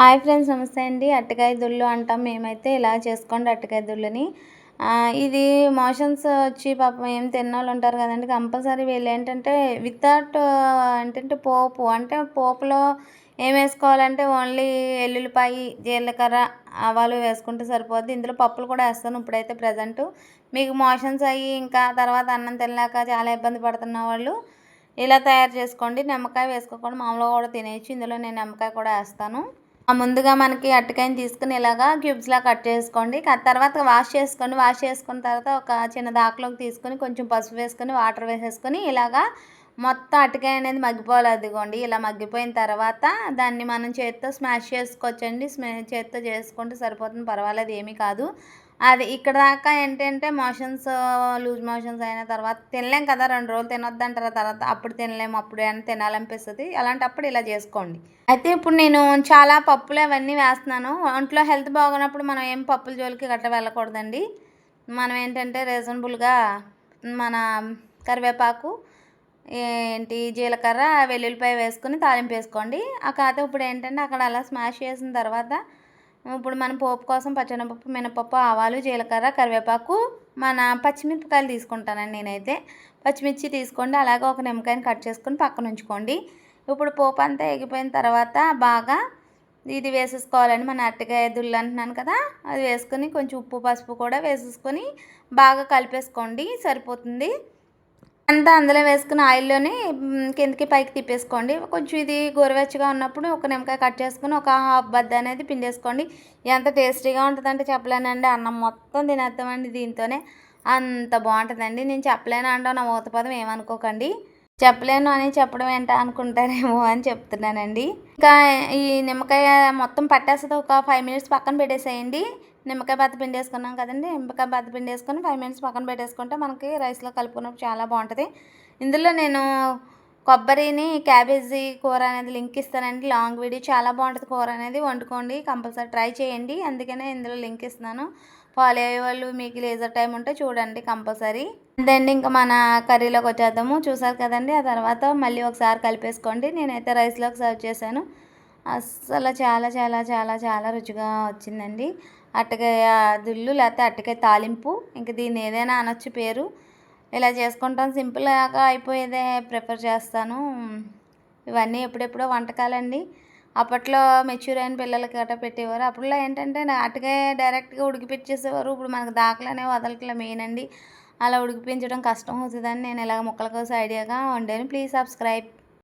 Hi friends నమస్తే అండి. అట్టకాయ దుళ్ళు అంటాం. మేమైతే ఇలా చేసుకోండి అట్టకాయ దుళ్ళని. ఇది మోషన్స్ వచ్చి పాపం ఏం తిన్నోళ్ళు ఉంటారు కదండి. కంపల్సరీ వీళ్ళు ఏంటంటే వితౌట్ ఏంటంటే పోపు. అంటే పోపులో ఏం వేసుకోవాలంటే ఓన్లీ ఎల్లుల్లిపాయ జీలకర్ర ఆవాలు వేసుకుంటే సరిపోద్ది. ఇందులో పప్పులు కూడా వేస్తాను ఇప్పుడైతే ప్రజెంట్ మీకు మోషన్స్ అయ్యి ఇంకా తర్వాత అన్నం తినలేక చాలా ఇబ్బంది పడుతున్న వాళ్ళు ఇలా తయారు చేసుకోండి. నిమ్మకాయ వేసుకోకుండా మామూలుగా కూడా తినేయచ్చు. ఇందులో నేను నిమ్మకాయ కూడా వేస్తాను. ముందుగా మనకి అట్టకాయని తీసుకుని ఇలాగా క్యూబ్స్లా కట్ చేసుకోండి. తర్వాత వాష్ చేసుకోండి వాష్ చేసుకున్న తర్వాత ఒక చిన్న దాకలోకి తీసుకొని కొంచెం పసుపు వేసుకొని వాటర్ వేసేసుకొని ఇలాగా మొత్తం అటకాయ అనేది మగ్గిపోవాలి. అదిగోండి ఇలా మగ్గిపోయిన తర్వాత దాన్ని మనం చేత్తో స్మాష్ చేసుకోవచ్చండి. స్మా చేత్తో చేసుకుంటే సరిపోతుంది పర్వాలేదు ఏమీ కాదు. అది ఇక్కడ దాకా ఏంటంటే మోషన్స్ లూజ్ మోషన్స్ అయిన తర్వాత తినలేం కదా రెండు రోజులు తినొద్దు అంటారు తర్వాత? అప్పుడు తినలేము అప్పుడు ఏమైనా తినాలనిపిస్తుంది? అలాంటప్పుడు ఇలా చేసుకోండి. అయితే ఇప్పుడు నేను చాలా పప్పులు అవన్నీ వేస్తున్నాను. ఒంట్లో హెల్త్ బాగున్నప్పుడు మనం ఏం పప్పుల జోలికి గట్ట వెళ్ళకూడదండి. మనం ఏంటంటే రీజనబుల్గా మన కరివేపాకు ఏంటి జీలకర్ర వెల్లుల్లిపాయ వేసుకుని తాలింపు వేసుకోండి. ఆ కాకపోతే ఇప్పుడు ఏంటంటే అక్కడ అలా స్మాష్ చేసిన తర్వాత ఇప్పుడు మనం పోపు కోసం పచ్చెనపప్పు మినపప్పు ఆవాలు జీలకర్ర కరివేపాకు మన పచ్చిమిరపకాయలు తీసుకుంటానండి నేనైతే. పచ్చిమిర్చి తీసుకోండి అలాగే ఒక నిమ్మకాయని కట్ చేసుకొని పక్కన ఉంచుకోండి. ఇప్పుడు పోపు అంతా ఎగిపోయిన తర్వాత బాగా ఇది వేసేసుకోవాలండి. మన అరటికాయ దుళ్ళు అంటున్నాను కదా అది వేసుకొని కొంచెం ఉప్పు పసుపు కూడా వేసేసుకొని బాగా కలిపేసుకోండి. సరిపోతుంది. అంతా అందులో వేసుకుని ఆయిల్లోనే కిందకి పైకి తిప్పేసుకోండి. కొంచెం ఇది గోరువెచ్చగా ఉన్నప్పుడు ఒక నిమ్మకాయ కట్ చేసుకుని ఒక హాఫ్ బద్ద అనేది పిండేసుకోండి. ఎంత టేస్టీగా ఉంటుందంటే చెప్పలేనండి. అన్నం మొత్తం తినేస్తామండి దీంతోనే. అంత బాగుంటుందండి. నేను చెప్పలేను అంటాం నా మూత ఏమనుకోకండి. చెప్పలేను అని చెప్పడం ఏంటా అనుకుంటారేమో అని చెప్తున్నానండి. ఇంకా ఈ నిమ్మకాయ మొత్తం పట్టేస్తుంది ఒక ఫైవ్ మినిట్స్ పక్కన పెట్టేసేయండి. నిమ్మకాయ బద్ద పిండి వేసుకున్నాం కదండి. నిమ్మకాయ బద్ద పిండి వేసుకొని ఫైవ్ మినిట్స్ పక్కన పెట్టేసుకుంటే మనకి రైస్లో కలుపుకున్నప్పుడు చాలా బాగుంటుంది. ఇందులో నేను కొబ్బరిని క్యాబేజీ కూర అనేది లింక్ ఇస్తానండి. లాంగ్ వీడియో చాలా బాగుంటుంది కూర అనేది. వండుకోండి కంపల్సరీ ట్రై చేయండి. అందుకనే ఇందులో లింక్ ఇస్తున్నాను. ఫాలో అయ్యే వాళ్ళు మీకు లేజర్ టైం ఉంటే చూడండి కంపల్సరీ. అండి ఇంకా మన కర్రీలోకి వచ్చేద్దాము. చూసారు కదండి ఆ తర్వాత మళ్ళీ ఒకసారి కలిపేసుకోండి. నేనైతే రైస్లోకి సర్వ్ చేశాను. అస్సలు చాలా చాలా చాలా చాలా రుచిగా వచ్చిందండి. అట్టకాయ దుళ్ళు లేకపోతే అట్టకాయ తాలింపు. ఇంక దీన్ని ఏదైనా అనొచ్చు పేరు. ఇలా చేసుకుంటాం సింపుల్గా అయిపోయేదే ప్రిఫర్ చేస్తాను. ఇవన్నీ ఎప్పుడెప్పుడో వంటకాలండి. అప్పట్లో మెచ్యూర్ అయిన పిల్లలకి గట్రా పెట్టేవారు. అప్పట్లో ఏంటంటే అటుకే డైరెక్ట్గా ఉడికిపెట్టేసేవారు ఇప్పుడు మనకు దాఖలు అనేవి వదలట్లే మెయిన్ అండి. అలా ఉడికిపించడం కష్టం అవుతుందని నేను ఇలాగ ముక్కల కోసం ఐడియాగా వండాను. Please subscribe.